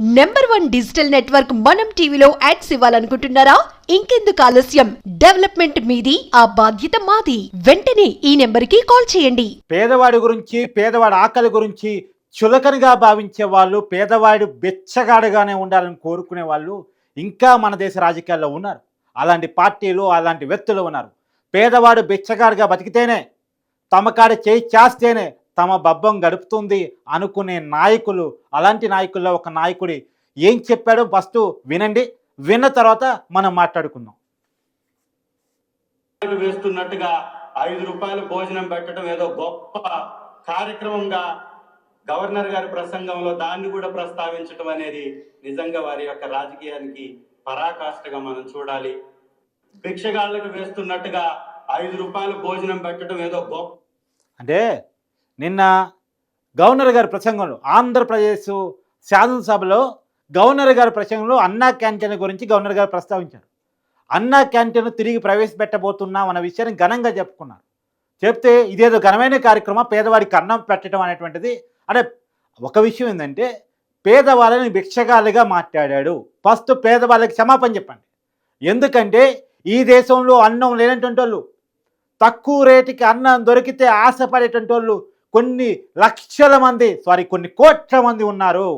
Number one digital network మనం టీవీలో ads ఇవ్వాలనుకుంటున్నారా? ఇంకెందుకు ఆలస్యం? డెవలప్మెంట్ మీది ఆ బాధ్యత మాది. వెంటనే ఈ నెంబర్కి కాల్ చేయండి. పేదవాడి గురించి పేదవాడి ఆకలి గురించి చులకనగా భావించే వాళ్ళు పేదవాడు బెచ్చగాడుగానే ఉండాలని కోరుకునే వాళ్ళు ఇంకా మన దేశ రాజకీయాల్లో ఉన్నారు. అలాంటి పార్టీలు అలాంటి వ్యక్తులు ఉన్నారు. పేదవాడు బెచ్చగాడుగా బతికితేనే తమ కాడ చేయి చేస్తేనే తమ బబ్బం గడుపుతుంది అనుకునే నాయకులు అలాంటి నాయకుల్లో ఒక నాయకుడి ఏం చెప్పాడో ఫస్ట్ వినండి విన్న తర్వాత మనం మాట్లాడుకుందాం. వేస్తున్నట్టుగా ఐదు రూపాయలు భోజనం పెట్టడం ఏదో గొప్ప కార్యక్రమంగా గవర్నర్ గారి ప్రసంగంలో దాన్ని కూడా ప్రస్తావించడం అనేది నిజంగా వారి యొక్క రాజకీయానికి పరాకాష్ఠగా మనం చూడాలి. భిక్షగాళ్ళకు వేస్తున్నట్టుగా ఐదు రూపాయలు భోజనం పెట్టడం ఏదో గొప్ప అంటే నిన్న గవర్నర్ గారి ప్రసంగంలో ఆంధ్రప్రదేశ్ శాసనసభలో గవర్నర్ గారి ప్రసంగంలో అన్నా క్యాంటీన్ గురించి గవర్నర్ గారు ప్రస్తావించారు. అన్నా క్యాంటీన్ తిరిగి ప్రవేశపెట్టబోతున్నాం అన్న విషయాన్ని ఘనంగా చెప్పుకున్నారు. చెప్తే ఇదేదో ఘనమైన కార్యక్రమం పేదవాడికి అన్నం పెట్టడం అనేటువంటిది. అంటే ఒక విషయం ఏంటంటే పేదవాళ్ళని భిక్షగాలుగా మాట్లాడాడు. ఫస్ట్ పేదవాళ్ళకి క్షమాపణ చెప్పండి. ఎందుకంటే ఈ దేశంలో అన్నం లేనటువంటి వాళ్ళు తక్కువ రేటుకి అన్నం దొరికితే ఆశపడేటువంటి వాళ్ళు కొన్ని లక్షల మంది సారీ కొన్ని కోట్ల మంది ఉన్నారు.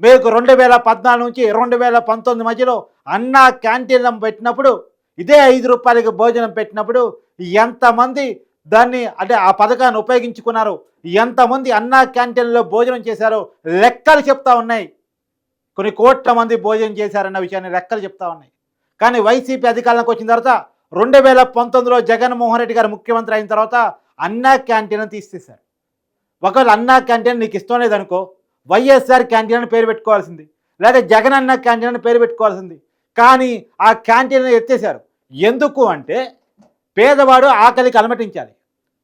మీకు రెండు వేల పద్నాలుగు నుంచి రెండు వేల పంతొమ్మిది మధ్యలో అన్నా క్యాంటీన్లు పెట్టినప్పుడు ఇదే ఐదు రూపాయలకి భోజనం పెట్టినప్పుడు ఎంతమంది దాన్ని అంటే ఆ పథకాన్ని ఉపయోగించుకున్నారు? ఎంతమంది అన్నా క్యాంటీన్లో భోజనం చేశారో లెక్కలు చెప్తా ఉన్నాయి. కొన్ని కోట్ల మంది భోజనం చేశారన్న విషయాన్ని లెక్కలు చెప్తా ఉన్నాయి. కానీ వైసీపీ అధికారంలోకి వచ్చిన తర్వాత రెండు వేల పంతొమ్మిదిలో జగన్మోహన్ రెడ్డి గారు ముఖ్యమంత్రి అయిన తర్వాత అన్నా క్యాంటీన్ తీసేశారు. ఒకవేళ అన్నా క్యాంటీన్ నీకు ఇష్టం లేదనుకో వైఎస్ఆర్ క్యాంటీన్ అని పేరు పెట్టుకోవాల్సింది. లేదా జగన్ అన్న క్యాంటీన్ అని పేరు పెట్టుకోవాల్సింది. కానీ ఆ క్యాంటీన్ ఎత్తేసారు ఎందుకు అంటే పేదవాడు ఆకలికి అలమటించాలి.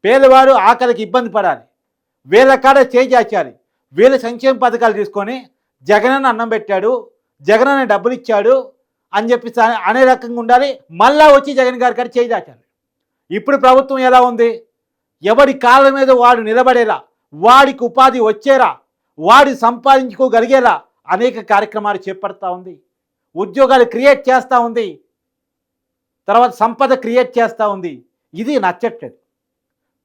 పేదవాడు ఆకలికి ఇబ్బంది పడాలి. వీళ్ళ కాడ చేజార్చాలి వీళ్ళ సంక్షేమ పథకాలు తీసుకొని జగనన్న అన్నం పెట్టాడు జగనన్న డబ్బులు ఇచ్చాడు అని చెప్పి అనే రకంగా ఉండాలి. మళ్ళా వచ్చి జగన్ గారి కాడ చేయి దాచాలి ఇప్పుడు ప్రభుత్వం ఎలా ఉంది? ఎవడి కాళ్ళ మీద వాడు నిలబడేలా వాడికి ఉపాధి వచ్చేలా వాడి సంపాదించుకోగలిగేలా అనేక కార్యక్రమాలు చేపడతా ఉంది. ఉద్యోగాలు క్రియేట్ చేస్తూ ఉంది. తర్వాత సంపద క్రియేట్ చేస్తూ ఉంది. ఇది నచ్చట్లేదు.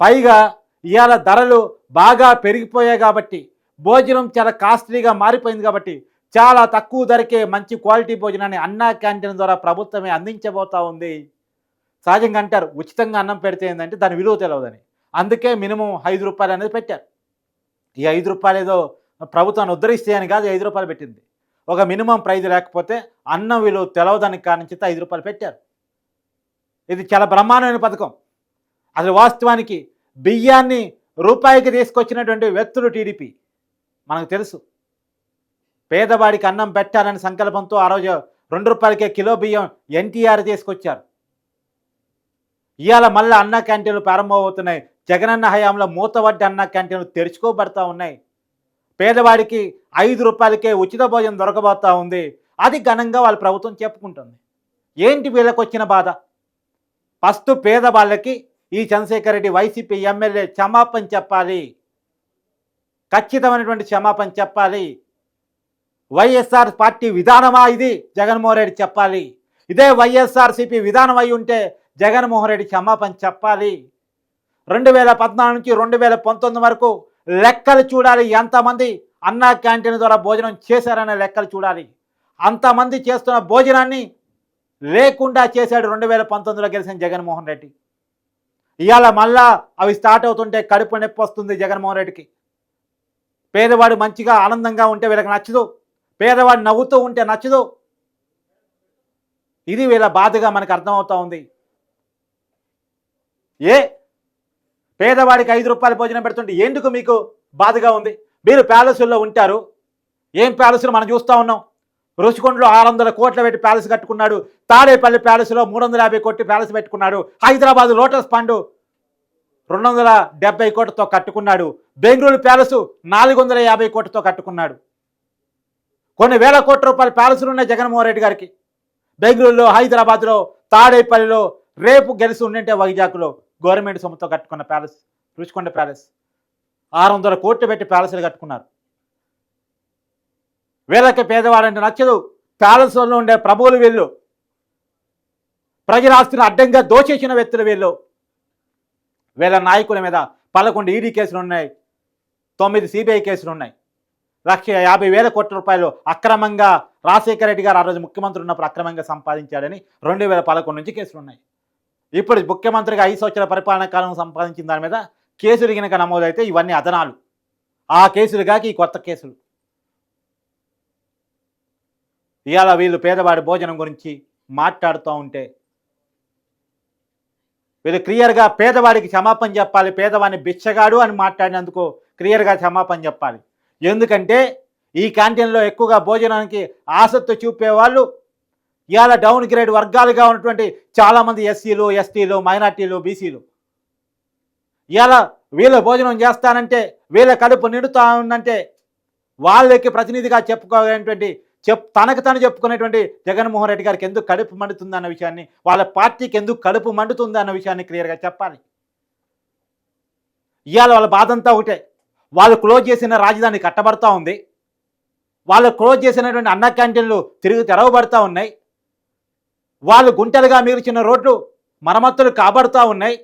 పైగా ఇవాళ ధరలు బాగా పెరిగిపోయాయి కాబట్టి భోజనం చాలా కాస్ట్లీగా మారిపోయింది కాబట్టి చాలా తక్కువ ధరకే మంచి క్వాలిటీ భోజనాన్ని అన్నా క్యాంటీన్ ద్వారా ప్రభుత్వమే అందించబోతూ ఉంది. సహజంగా అంటారు ఉచితంగా అన్నం పెడితే ఏంటంటే దాని విలువ తెలియదని అందుకే మినిమం ఐదు రూపాయలు అనేది పెట్టారు. ఈ ఐదు రూపాయలు ఏదో ప్రభుత్వాన్ని ఉద్ధరిస్తే అని కాదు ఐదు రూపాయలు పెట్టింది. ఒక మినిమం ప్రైజ్ లేకపోతే అన్నం విలువ తెలవదానికి కారణం ఐదు రూపాయలు పెట్టారు. ఇది చాలా బ్రహ్మాండమైన పథకం. అసలు వాస్తవానికి బియ్యాన్ని రూపాయికి తీసుకొచ్చినటువంటి వ్యక్తులు టీడీపీ. మనకు తెలుసు. పేదవాడికి అన్నం పెట్టాలని సంకల్పంతో ఆ రోజు రెండు రూపాయలకే కిలో బియ్యం ఎన్టీఆర్ తీసుకొచ్చారు. ఇవాళ మళ్ళీ అన్న క్యాంటీన్లు ప్రారంభమవుతున్నాయి. జగనన్న హయాంలో మూతవడ్డి అన్న క్యాంటీన్లు తెరుచుకోబడతా ఉన్నాయి. పేదవాడికి ఐదు రూపాయలకే ఉచిత భోజనం దొరకబోతా ఉంది. అది ఘనంగా వాళ్ళ ప్రభుత్వం చెప్పుకుంటుంది. ఏంటి వీళ్ళకి వచ్చిన బాధ? ఫస్ట్ పేదవాళ్ళకి ఈ చంద్రశేఖర్ రెడ్డి వైసీపీ ఎమ్మెల్యే క్షమాపణ చెప్పాలి. ఖచ్చితమైనటువంటి క్షమాపణ చెప్పాలి. వైఎస్ఆర్ పార్టీ విధానమా ఇది? జగన్మోహన్ రెడ్డి చెప్పాలి. ఇదే వైఎస్ఆర్సీపీ విధానం అయి ఉంటే జగన్మోహన్ రెడ్డి క్షమాపణ చెప్పాలి. రెండు వేల పద్నాలుగు నుంచి రెండు వేల పంతొమ్మిది వరకు లెక్కలు చూడాలి. ఎంతమంది అన్నా క్యాంటీన్ ద్వారా భోజనం చేశారనే లెక్కలు చూడాలి. అంతమంది చేస్తున్న భోజనాన్ని లేకుండా చేశాడు రెండు వేల పంతొమ్మిదిలో గెలిచిన జగన్మోహన్ రెడ్డి. ఇవాళ మళ్ళా అవి స్టార్ట్ అవుతుంటే కడుపు నొప్పి వస్తుంది జగన్మోహన్ రెడ్డికి. పేదవాడు మంచిగా ఆనందంగా ఉంటే వీళ్ళకి నచ్చదు. పేదవాడు నవ్వుతూ ఉంటే నచ్చదు. ఇది వీళ్ళ బాధగా మనకు అర్థమవుతా ఉంది. ఏ పేదవాడికి ఐదు రూపాయల భోజనం పెడుతుంటే ఎందుకు మీకు బాధగా ఉంది? మీరు ప్యాలెస్ల్లో ఉంటారు. ఏం ప్యాలెస్లు మనం చూస్తూ ఉన్నాం? రుచికొండలో ఆరు వందల కోట్ల పెట్టి ప్యాలెస్ కట్టుకున్నాడు. తాడేపల్లి ప్యాలెస్లో మూడు వందల యాభై కోట్లు ప్యాలెస్ పెట్టుకున్నాడు. హైదరాబాద్ లోటస్ పండు రెండు వందల డెబ్బై కోట్లతో కట్టుకున్నాడు. బెంగళూరు ప్యాలెస్ నాలుగు వందల యాభై కోట్లతో కట్టుకున్నాడు. కొన్ని వేల కోట్ల రూపాయల ప్యాలెస్లు ఉన్నాయి జగన్మోహన్ రెడ్డి గారికి. బెంగళూరులో హైదరాబాద్లో తాడేపల్లిలో రేపు గెలిచి ఉండింటే వైజాగ్లో. గవర్నమెంట్ సొమ్ముతో కట్టుకున్న ప్యాలెస్ రుచికొండ ప్యాలెస్. ఆరు వందల కోట్లు పెట్టి ప్యాలెస్లు కట్టుకున్నారు. వీళ్ళకి పేదవాడంటే నచ్చదు. ప్యాలెస్లో ఉండే ప్రభువులు వీళ్ళు. ప్రజలాస్తిని అడ్డంగా దోచేసిన వ్యక్తులు వీళ్ళు. వీళ్ళ నాయకుల మీద పదకొండు ఈడీ కేసులు ఉన్నాయి. తొమ్మిది సిబిఐ కేసులు ఉన్నాయి. లక్ష యాభై వేల కోట్ల రూపాయలు అక్రమంగా రాజశేఖర రెడ్డి గారు ఆ రోజు ముఖ్యమంత్రి ఉన్నప్పుడు అక్రమంగా సంపాదించాడని రెండు వేల పదకొండు నుంచి కేసులు ఉన్నాయి. ఇప్పుడు ముఖ్యమంత్రిగా ఐదు సంవత్సరాల పరిపాలన కాలం సంపాదించిన దాని మీద కేసులు కనుక నమోదైతే ఇవన్నీ అదనాలు. ఆ కేసులు కాక ఈ కొత్త కేసులు. ఇవాళ వీళ్ళు పేదవాడి భోజనం గురించి మాట్లాడుతూ ఉంటే వీళ్ళు క్లియర్గా పేదవాడికి క్షమాపణ చెప్పాలి పేదవాడిని బిచ్చగాడు అని మాట్లాడినందుకు క్లియర్గా క్షమాపణ చెప్పాలి. ఎందుకంటే ఈ క్యాంటీన్లో ఎక్కువగా భోజనానికి ఆసక్తి చూపేవాళ్ళు ఇవాళ డౌన్ గ్రేడ్ వర్గాలుగా ఉన్నటువంటి చాలామంది ఎస్సీలు ఎస్టీలు మైనార్టీలు బీసీలు. ఇవాళ వీళ్ళ భోజనం చేస్తానంటే వీళ్ళ కడుపు నిండుతా ఉందంటే వాళ్ళకి ప్రతినిధిగా చెప్పుకోవాలనేటువంటి చెప్ తనకు తను చెప్పుకునేటువంటి జగన్మోహన్ రెడ్డి గారికి ఎందుకు కడుపు మండుతుంది అన్న విషయాన్ని వాళ్ళ పార్టీకి ఎందుకు కడుపు మండుతుంది అన్న విషయాన్ని క్లియర్గా చెప్పాలి. ఇవాళ వాళ్ళ బాధంతా ఒకటే. వాళ్ళు క్లోజ్ చేసిన రాజధాని కట్టబడతా ఉంది. వాళ్ళు క్లోజ్ చేసినటువంటి అన్న క్యాంటీన్లు తిరిగి తెరవబడతా ఉన్నాయి. వాళ్ళు గుంటలుగా మిగిల్చిన రోడ్లు మరమ్మతులు కాబడుతూ ఉన్నాయి.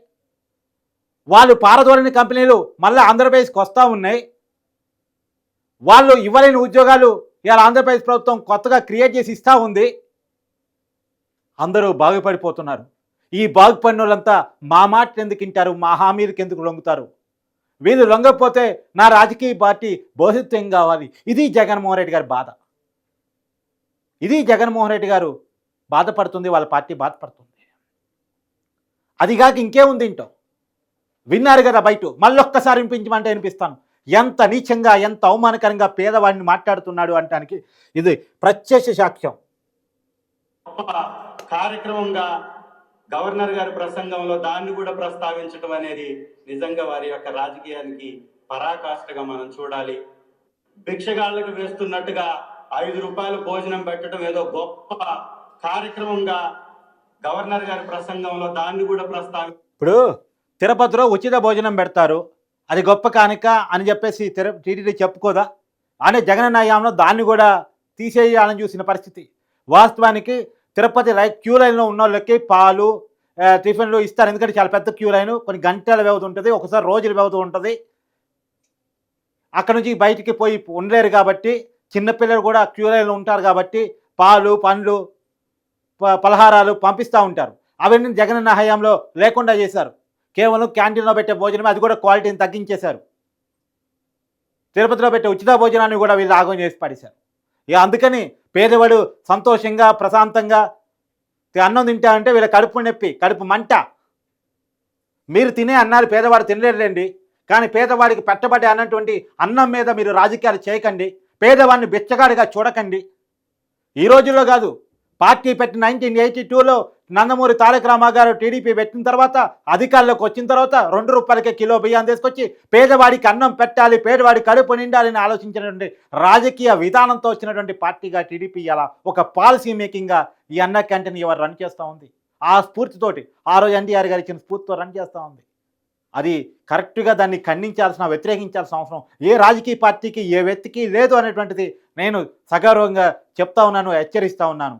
వాళ్ళు పారదోలని కంపెనీలు మళ్ళీ ఆంధ్రప్రదేశ్కి వస్తూ ఉన్నాయి. వాళ్ళు ఇవ్వలేని ఉద్యోగాలు ఇవాళ ఆంధ్రప్రదేశ్ ప్రభుత్వం కొత్తగా క్రియేట్ చేసి ఇస్తూ ఉంది. అందరూ బాగుపడిపోతున్నారు. ఈ బాగుపడిన వాళ్ళంతా మా మాట ఎందుకు వింటారు? మా హామీలకు ఎందుకు లొంగుతారు? వీళ్ళు లొంగకపోతే నా రాజకీయ పార్టీ భవిష్యత్తు ఏం కావాలి? ఇది జగన్మోహన్ రెడ్డి గారి బాధ. ఇది జగన్మోహన్ రెడ్డి గారు బాధపడుతుంది వాళ్ళ పార్టీ బాధపడుతుంది. అదిగాక ఇంకేముంది ఇంటో. విన్నారు కదా బయట మళ్ళొక్కసారి వినిపించమంటే వినిపిస్తాను. ఎంత నీచంగా ఎంత అవమానకరంగా పేదవాడిని మాట్లాడుతున్నాడు అంటానికి ఇది ప్రత్యక్ష సాక్ష్యం. కార్యక్రమంగా గవర్నర్ గారి ప్రసంగంలో దాన్ని కూడా ప్రస్తావించడం అనేది నిజంగా వారి యొక్క రాజకీయానికి పరాకాష్ఠగా మనం చూడాలి. భిక్షగాళ్ళకు వేస్తున్నట్టుగా ఐదు రూపాయలు భోజనం పెట్టడం ఏదో గొప్ప కార్యక్రమంగా గవర్నర్ గారి ప్రసంగంలో దాన్ని కూడా ప్రస్తావి ఇప్పుడు తిరుపతిలో ఉచిత భోజనం పెడతారు. అది గొప్ప కానుక అని చెప్పేసి తిరు టీటీడీ చెప్పుకోదా? అనే జగన్ నయాంలో దాన్ని కూడా తీసేయాలని చూసిన పరిస్థితి. వాస్తవానికి తిరుపతి లైక్ క్యూ లైన్లో ఉన్న వాళ్ళకి పాలు టిఫిన్లు ఇస్తారు. ఎందుకంటే చాలా పెద్ద క్యూ లైన్. కొన్ని గంటల వ్యవధి ఉంటుంది. ఒకసారి రోజుల వ్యవధి ఉంటుంది. అక్కడ నుంచి బయటికి పోయి ఉండలేరు కాబట్టి చిన్నపిల్లలు కూడా క్యూ లైన్లో ఉంటారు కాబట్టి పాలు పండ్లు పలహారాలు పంపిస్తూ ఉంటారు. అవన్నీ జగనన్న హయాంలో లేకుండా చేశారు. కేవలం క్యాంటీన్లో పెట్టే భోజనం అది కూడా క్వాలిటీని తగ్గించేశారు. తిరుపతిలో పెట్టే ఉచిత భోజనాన్ని కూడా వీళ్ళు ఆగం చేసి పడేశారు. ఇక అందుకని పేదవాడు సంతోషంగా ప్రశాంతంగా అన్నం తింటా అంటే వీళ్ళ కడుపు నొప్పి కడుపు మంట. మీరు తినే అన్నారు పేదవాడు తినలేరులేండి కానీ పేదవాడికి పెట్టబడే అన్నటువంటి అన్నం మీద మీరు రాజకీయాలు చేయకండి. పేదవాడిని బిచ్చగాడిగా చూడకండి. ఈ రోజుల్లో కాదు పార్టీ పెట్టి నైన్టీన్ ఎయిటీ టూలో నందమూరి తారక రామారావు టీడీపీ పెట్టిన తర్వాత అధికారంలోకి వచ్చిన తర్వాత రెండు రూపాయలకే కిలో బియ్యం తీసుకొచ్చి పేదవాడికి అన్నం పెట్టాలి పేదవాడి కడుపు నిండాలని ఆలోచించినటువంటి రాజకీయ విధానంతో వచ్చినటువంటి పార్టీగా టీడీపీ ఇలా ఒక పాలసీ మేకింగ్గా ఈ అన్న క్యాంటీన్ ఎవరు రన్ చేస్తూ ఉంది. ఆ స్ఫూర్తితోటి ఆ రోజు ఎన్టీఆర్ గారు ఇచ్చిన స్ఫూర్తితో రన్ చేస్తూ ఉంది. అది కరెక్ట్గా దాన్ని ఖండించాల్సిన వ్యతిరేకించాల్సిన అవసరం. ఏ రాజకీయ పార్టీకి ఏ వ్యక్తికి లేదు అనేటువంటిది నేను సగౌరవంగా చెప్తా ఉన్నాను హెచ్చరిస్తూ ఉన్నాను.